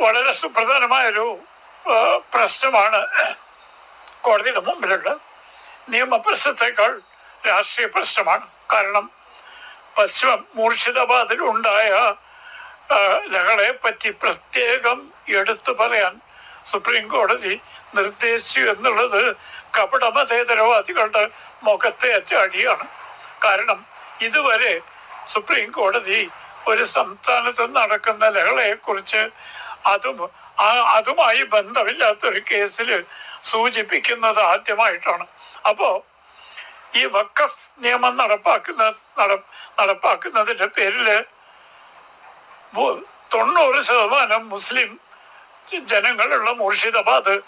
വളരെ സുപ്രധാനമായൊരു പ്രശ്നമാണ് കോടതിയുടെ മുമ്പിലുള്ള നിയമപ്രശ്നത്തെക്കാൾ രാഷ്ട്രീയ പ്രശ്നമാണ്. കാരണം പശ്ചിമ മൂർഷിദാബാദിൽ ഉണ്ടായ ലഹളയെ പറ്റി പ്രത്യേകം എടുത്തു പറയാൻ സുപ്രീം കോടതി നിർദ്ദേശിച്ചു എന്നുള്ളത് കപടമതേതരവാദികളുടെ മുഖത്തെ അടിയാണ്. കാരണം ഇതുവരെ സുപ്രീം കോടതി ഒരു സംസ്ഥാനത്ത് നടക്കുന്ന ലഹളയെക്കുറിച്ച് അതും അതുമായി ബന്ധമില്ലാത്തൊരു കേസിൽ സൂചിപ്പിക്കുന്നത് ആദ്യമായിട്ടാണ്. അപ്പോ ഈ വക്കഫ് നിയമം നടപ്പാക്കുന്ന നട- നടപ്പാക്കുന്നതിന്റെ പേരിൽ ഭൂ- തൊണ്ണൂറ് ശതമാനം മുസ്ലിം ജനങ്ങളുള്ള മുർഷിദാബാദ്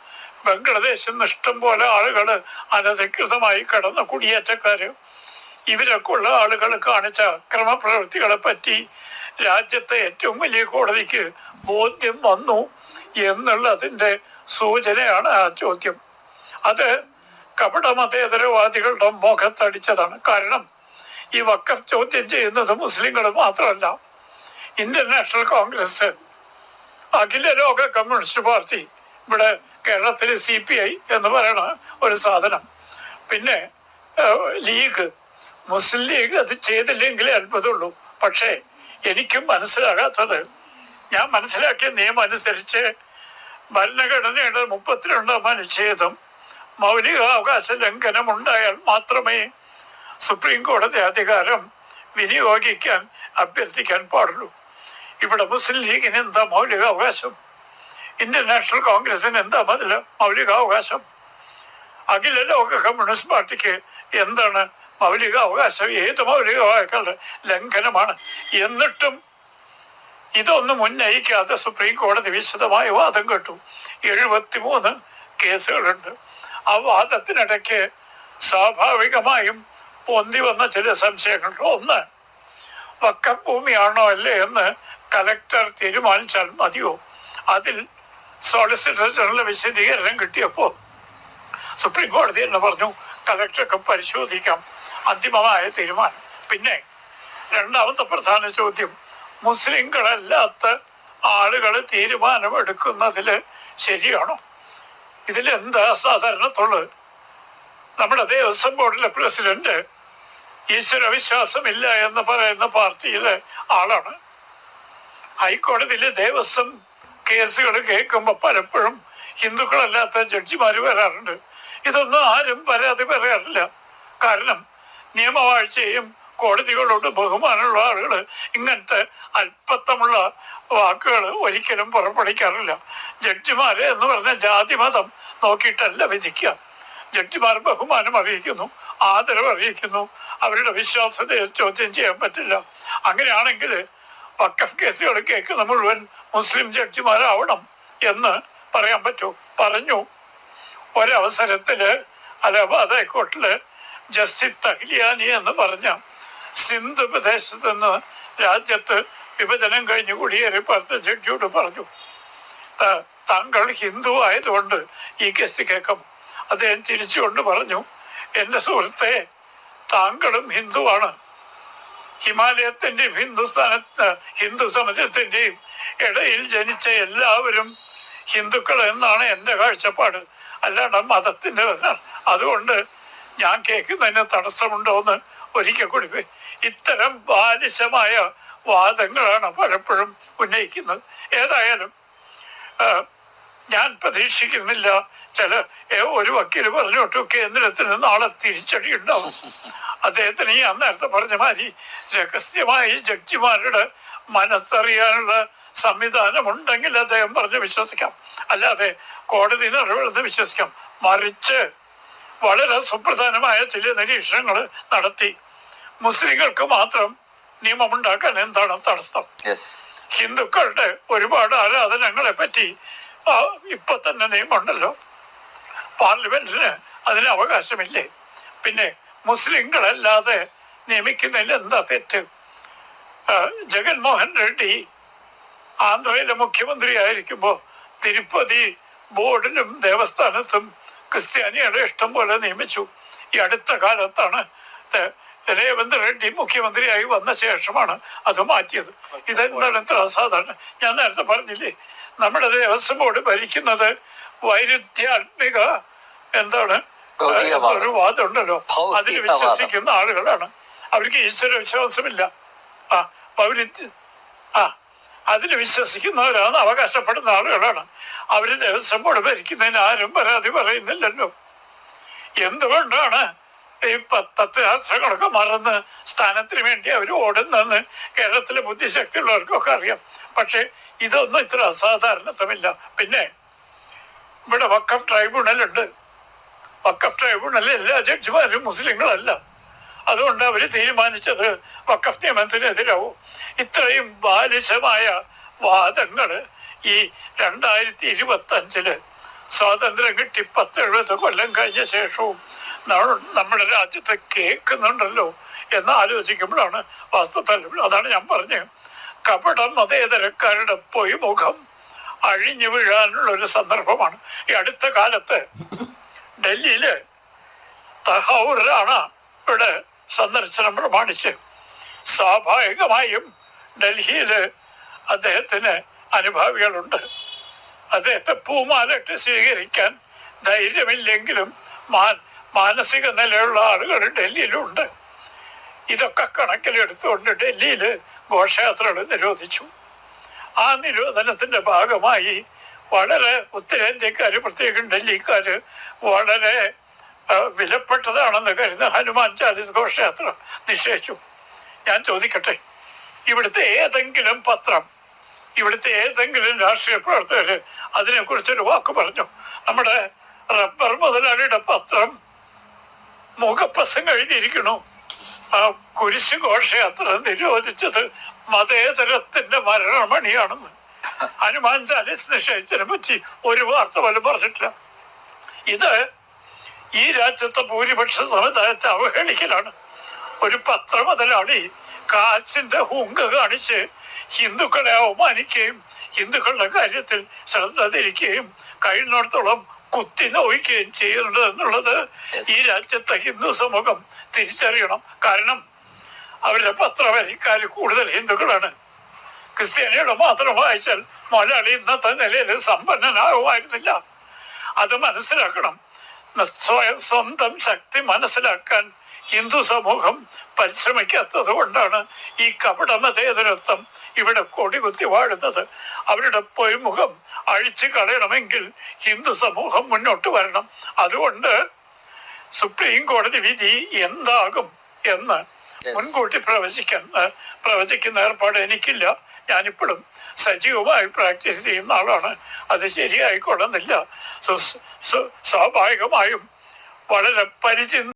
ബംഗ്ലാദേശിൽ നിന്ന് ഇഷ്ടം പോലെ ആളുകൾ അനധികൃതമായി കടന്ന കുടിയേറ്റക്കാര്. ഇവരൊക്കെ ഉള്ള ആളുകൾ കാണിച്ച അക്രമ പ്രവൃത്തികളെ പറ്റി രാജ്യത്തെ ഏറ്റവും വലിയ കോടതിക്ക് ബോധ്യം വന്നു എന്നുള്ളതിന്റെ സൂചനയാണ് ആ ചോദ്യം. അത് കപട മതേതരവാദികളുടെ മുഖത്തടിച്ചതാണ്. കാരണം ഈ വക്കഫ് ചോദ്യം ചെയ്യുന്നത് മുസ്ലിങ്ങൾ മാത്രമല്ല ഇന്ത്യൻ നാഷണൽ കോൺഗ്രസ് അഖില ലോക കമ്മ്യൂണിസ്റ്റ് പാർട്ടി ഇവിടെ കേരളത്തിൽ സി പി ഐ എന്ന് പറയണ ഒരു സാധനം. പിന്നെ ലീഗ്. മുസ്ലിം ലീഗ് അത് ചെയ്തില്ലെങ്കിലേ അത്ഭുതമുള്ളൂ. പക്ഷേ എനിക്കും മനസ്സിലാകാത്തത്. ഞാൻ മനസ്സിലാക്കിയ നിയമം അനുസരിച്ച് ഭരണഘടനയുടെ മുപ്പത്തിരണ്ടാം അനുച്ഛേദം മൗലികാവകാശ ലംഘനം ഉണ്ടായാൽ മാത്രമേ സുപ്രീം കോടതി അധികാരം വിനിയോഗിക്കാൻ അഭ്യർത്ഥിക്കാൻ പാടുള്ളൂ. ഇവിടെ മുസ്ലിം ലീഗിന് എന്താ മൗലികാവകാശം? ഇന്ത്യൻ നാഷണൽ കോൺഗ്രസിന് എന്താ മതിൽ മൗലികാവകാശം? അഖില ലോക കമ്മ്യൂണിസ്റ്റ് പാർട്ടിക്ക് എന്താണ് മൗലികാവകാശം ഏത് മൗലികാവകാശ? ലംഘനമാണ്? എന്നിട്ടും ഇതൊന്നും ഉന്നയിക്കാതെ സുപ്രീം കോടതി വിശദമായ വാദം കേട്ടു. എഴുപത്തിമൂന്ന് കേസുകളുണ്ട്. ആ വാദത്തിനിടയ്ക്ക് സ്വാഭാവികമായും പൊന്തി വന്ന ചില സംശയങ്ങളുണ്ട്. ഒന്ന് വക്കം ഭൂമിയാണോ അല്ലേ എന്ന് കലക്ടർ തീരുമാനിച്ചാൽ മതിയോ? അതിൽ സോളിസിറ്റർ ജനറൽ വിശദീകരണം കിട്ടിയപ്പോൾ സുപ്രീം കോടതി എന്നെ പറഞ്ഞു കലക്ടർക്ക് പരിശോധിക്കാം. അന്തിമമായ തീരുമാനം. പിന്നെ രണ്ടാമത്തെ പ്രധാന ചോദ്യം മുസ്ലിങ്ങളല്ലാത്ത ആളുകൾ തീരുമാനമെടുക്കുന്നതിൽ ശരിയാണോ? ഇതിലെന്താ സാധാരണത്തുള്ളത്? നമ്മുടെ ദേവസ്വം ബോർഡിലെ പ്രസിഡന്റ് ഈശ്വരവിശ്വാസമില്ല എന്ന് പറയുന്ന പാർട്ടിയിലെ ആളാണ്. ഹൈക്കോടതിയിലെ ദേവസ്വം കേസുകൾ കേൾക്കുമ്പോൾ പലപ്പോഴും ഹിന്ദുക്കളല്ലാത്ത ജഡ്ജിമാർ വരാറുണ്ട്. ഇതൊന്നും ആരും പരാതി പറയാറില്ല. കാരണം നിയമവാഴ്ചയും കോടതികളോട് ബഹുമാനമുള്ള ആളുകൾ ഇങ്ങനത്തെ അല്പത്തമുള്ള വാക്കുകൾ ഒരിക്കലും പുറപ്പെടുവിക്കാറില്ല. ജഡ്ജിമാര് എന്ന് പറഞ്ഞ ജാതി മതം നോക്കിയിട്ടല്ല വിധിക്കുക. ജഡ്ജിമാർ ബഹുമാനം അറിയിക്കുന്നു ആദരവ് അറിയിക്കുന്നു അവരുടെ വിശ്വാസത്തെ ചോദ്യം ചെയ്യാൻ പറ്റില്ല. അങ്ങനെയാണെങ്കിൽ വക്കഫ് കേസുകൾ കേൾക്കുന്ന മുഴുവൻ മുസ്ലിം ജഡ്ജിമാരാവണം എന്ന് പറയാൻ പറ്റൂ. പറഞ്ഞു ഒരവസരത്തിൽ അലഹബാദ് ഹൈക്കോർട്ടിൽ ജസ്റ്റിസ് തഹ്ലിയാനി എന്ന് പറഞ്ഞ സിന്ധ് പ്രദേശത്ത് നിന്ന് രാജ്യത്ത് വിഭജനം കഴിഞ്ഞ് കുടിയേറി പാർത്ത ജഡ്ജിയോട് പറഞ്ഞു. താങ്കൾ ഹിന്ദു ആയതുകൊണ്ട് ഈ കേസ് കേൾക്കും. അദ്ദേഹം ചിരിച്ചുകൊണ്ട് പറഞ്ഞു എന്റെ സുഹൃത്തെ താങ്കളും ഹിന്ദുവാണ്. ഹിമാലയത്തിന്റെയും ഹിന്ദുസ്ഥാനത്ത് ഹിന്ദു സമുദ്രത്തിന്റെയും ഇടയിൽ ജനിച്ച എല്ലാവരും ഹിന്ദുക്കൾ എന്നാണ് എന്റെ കാഴ്ചപ്പാട്. അല്ലാണ്ട് മതത്തിന്റെ അതുകൊണ്ട് ഞാൻ കേൾക്കുന്നതിന് തടസ്സമുണ്ടോ എന്ന് ഒരിക്കൽ കൂടി. ഇത്തരം ബാലിശമായ വാദങ്ങളാണ് പലപ്പോഴും ഉന്നയിക്കുന്നത്. ഏതായാലും ഞാൻ പ്രതീക്ഷിക്കുന്നില്ല ചില ഒരു വക്കീൽ പറഞ്ഞോട്ടു കേന്ദ്രത്തിന് നാളെ തിരിച്ചടി ഉണ്ടാവും അദ്ദേഹത്തിന് ഈ അന്നേരത്തെ നേരത്തെ പറഞ്ഞ മാതിരി രഹസ്യമായി ജഡ്ജിമാരുടെ മനസ്സറിയാനുള്ള സംവിധാനം ഉണ്ടെങ്കിൽ അദ്ദേഹം പറഞ്ഞ് വിശ്വസിക്കാം. അല്ലാതെ കോടതി നടപടി വിശ്വസിക്കാം. മറിച്ച് വളരെ സുപ്രധാനമായ ചില നിരീക്ഷണങ്ങൾ നടത്തി. മുസ്ലിങ്ങൾക്ക് മാത്രം നിയമമുണ്ടാക്കാൻ എന്താണ് തടസ്സം? ഹിന്ദുക്കളുടെ ഒരുപാട് ആരാധനങ്ങളെ പറ്റി ഇപ്പൊ തന്നെ നിയമമുണ്ടല്ലോ. പാർലമെന്റിന് അതിന് അവകാശമില്ലേ? പിന്നെ മുസ്ലിങ്ങളല്ലാതെ നിയമിക്കുന്നതിൽ എന്താ തെറ്റ്? ജഗൻമോഹൻ റെഡ്ഡി ആന്ധ്രയിലെ മുഖ്യമന്ത്രി ആയിരിക്കുമ്പോൾ തിരുപ്പതി ബോർഡിലും ദേവസ്ഥാനത്തും ക്രിസ്ത്യാനികളെ ഇഷ്ടംപോലെ നിയമിച്ചു. ഈ അടുത്ത കാലത്താണ് രേവന്ത് റെഡ്ഡി മുഖ്യമന്ത്രിയായി വന്ന ശേഷമാണ് അത് മാറ്റിയത്. ഇതെന്താണ് ഇത്ര അസാധാരണ? ഞാൻ നേരത്തെ പറഞ്ഞില്ലേ നമ്മുടെ ദേവസ്വം ബോർഡ് ഭരിക്കുന്നത് വൈരുദ്ധ്യാത്മിക എന്താണ് ഒരു വാദമുണ്ടല്ലോ. അതിൽ വിശ്വസിക്കുന്ന ആളുകളാണ്. അവർക്ക് ഈശ്വര വിശ്വാസമില്ല. ആ വൈരുദ്ധ്യ ആ അതിൽ വിശ്വസിക്കുന്നവരാണ് അവകാശപ്പെടുന്ന ആളുകളാണ്. അവർ ദേവസ്വം ബോർഡ് ഭരിക്കുന്നതിന് ആരും പരാതി പറയുന്നില്ലല്ലോ. എന്തുകൊണ്ടാണ് ഈ തത്വശാസ്ത്രങ്ങളൊക്കെ മറന്ന് സ്ഥാനത്തിന് വേണ്ടി അവർ ഓടുന്നെന്ന് കേരളത്തിലെ ബുദ്ധിശക്തിയുള്ളവർക്കൊക്കെ അറിയാം. പക്ഷെ ഇതൊന്നും ഇത്ര അസാധാരണത്വമില്ല. പിന്നെ ഇവിടെ വക്കഫ് ട്രൈബ്യൂണൽ ഉണ്ട് വക്കഫ് ട്രൈബ്യൂണലിൽ എല്ലാ ജഡ്ജിമാരും മുസ്ലിങ്ങളല്ല. അതുകൊണ്ട് അവർ തീരുമാനിച്ചത് വക്കഫ് നിയമത്തിനെതിരാവും. ഇത്രയും ബാലിശമായ വാദങ്ങൾ ഈ രണ്ടായിരത്തി ഇരുപത്തി അഞ്ചിൽ സ്വാതന്ത്ര്യം കിട്ടി പത്ത് എഴുപത് കൊല്ലം കഴിഞ്ഞ ശേഷവും നമ്മ- നമ്മുടെ രാജ്യത്ത് കേൾക്കുന്നുണ്ടല്ലോ എന്ന് ആലോചിക്കുമ്പോഴാണ് വാസ്തവത്തിൽ അതാണ് ഞാൻ പറഞ്ഞത്. കപട മതേതരക്കാരുടെ പൊയ്മുഖം അഴിഞ്ഞു വീഴാനുള്ള ഒരു സന്ദർഭമാണ്. ഈ അടുത്ത കാലത്ത് ഡൽഹിയിൽ തഹൗറാണ് ഇവിടെ സന്ദർശനം പ്രമാണിച്ച് സ്വാഭാവികമായും ഡൽഹിയിൽ അദ്ദേഹത്തിന് അനുഭാവികളുണ്ട്. അദ്ദേഹത്തെ പൂമാലയിട്ട് സ്വീകരിക്കാൻ ധൈര്യമില്ലെങ്കിലും മാ- മാനസിക നിലയുള്ള ആളുകൾ ഡൽഹിയിലുണ്ട്. ഇതൊക്കെ കണക്കിലെടുത്തുകൊണ്ട് ഡൽഹിയിൽ ഘോഷയാത്രകൾ നിരോധിച്ചു. ആ നിരോധനത്തിന്റെ ഭാഗമായി വളരെ ഉത്തരേന്ത്യക്കാർ പ്രത്യേകം ഡൽഹിക്കാർ വളരെ വിലപ്പെട്ടതാണെന്ന് കരുതുന്ന ഹനുമാൻ ചാലിസ് ഘോഷയാത്ര നിശ്ചയിച്ചു. ഞാൻ ചോദിക്കട്ടെ ഇവിടുത്തെ ഏതെങ്കിലും പത്രം ഇവിടുത്തെ ഏതെങ്കിലും രാഷ്ട്രീയ പ്രവർത്തകര് അതിനെക്കുറിച്ചൊരു വാക്ക് പറഞ്ഞു? നമ്മുടെ റബ്ബർ മുതലാളിയുടെ പത്രം മുഖപ്രസംഗം എഴുതിയിരിക്കണു ആ കുരിശ് ഘോഷയാത്ര നിരോധിച്ചത് മതേതരത്തിന്റെ മരണമണിയാണെന്ന്. ഹനുമാൻ ചാലിസ് നിശ്ചയിച്ചതിനെ പറ്റി ഒരു വാർത്ത പോലും പറഞ്ഞിട്ടില്ല. ഇത് ഈ രാജ്യത്തെ ഭൂരിപക്ഷ സമുദായത്തെ അവഹേളിക്കലാണ്. ഒരു പത്ര മുതലാളി കാശിന്റെ ഹുങ്ക് കാണിച്ച് ഹിന്ദുക്കളെ അവമാനിക്കുകയും ഹിന്ദുക്കളുടെ കാര്യത്തിൽ ശ്രദ്ധ തിരിക്കുകയും കഴിയുന്നിടത്തോളം കുത്തി നോവിക്കുകയും ചെയ്യുന്നുണ്ട് എന്നുള്ളത് ഈ രാജ്യത്തെ ഹിന്ദു സമൂഹം തിരിച്ചറിയണം. കാരണം അവരുടെ പത്രവരിക്കാർ കൂടുതൽ ഹിന്ദുക്കളാണ്. ക്രിസ്ത്യാനിയുടെ മാത്രം വായിച്ചാൽ മലയാളി ഇന്നത്തെ നിലയിൽ സമ്പന്നനാകുമായിരുന്നില്ല അത് മനസ്സിലാക്കണം. സ്വയം സ്വന്തം ശക്തി മനസ്സിലാക്കാൻ ഹിന്ദു സമൂഹം പരിശ്രമിക്കാത്തത് കൊണ്ടാണ് ഈ കപടമതേതരത്വം ഇവിടെ കൊടികുത്തി വാഴുന്നത്. അവരുടെ പൊയ്മുഖം അഴിച്ചു കളയണമെങ്കിൽ ഹിന്ദു സമൂഹം മുന്നോട്ട് വരണം. അതുകൊണ്ട് സുപ്രീം കോടതി വിധി എന്താകും എന്ന് മുൻകൂട്ടി പ്രവചിക്കാൻ പ്രവചിക്കുന്ന ഏർപ്പാട് എനിക്കില്ല. ഞാനിപ്പോഴും സജീവമായി പ്രാക്ടീസ് ചെയ്യുന്ന ആളാണ്. അത് ശരിയായിക്കൊള്ളുന്നില്ല. സ്വാഭാവികമായും വളരെ പരിചി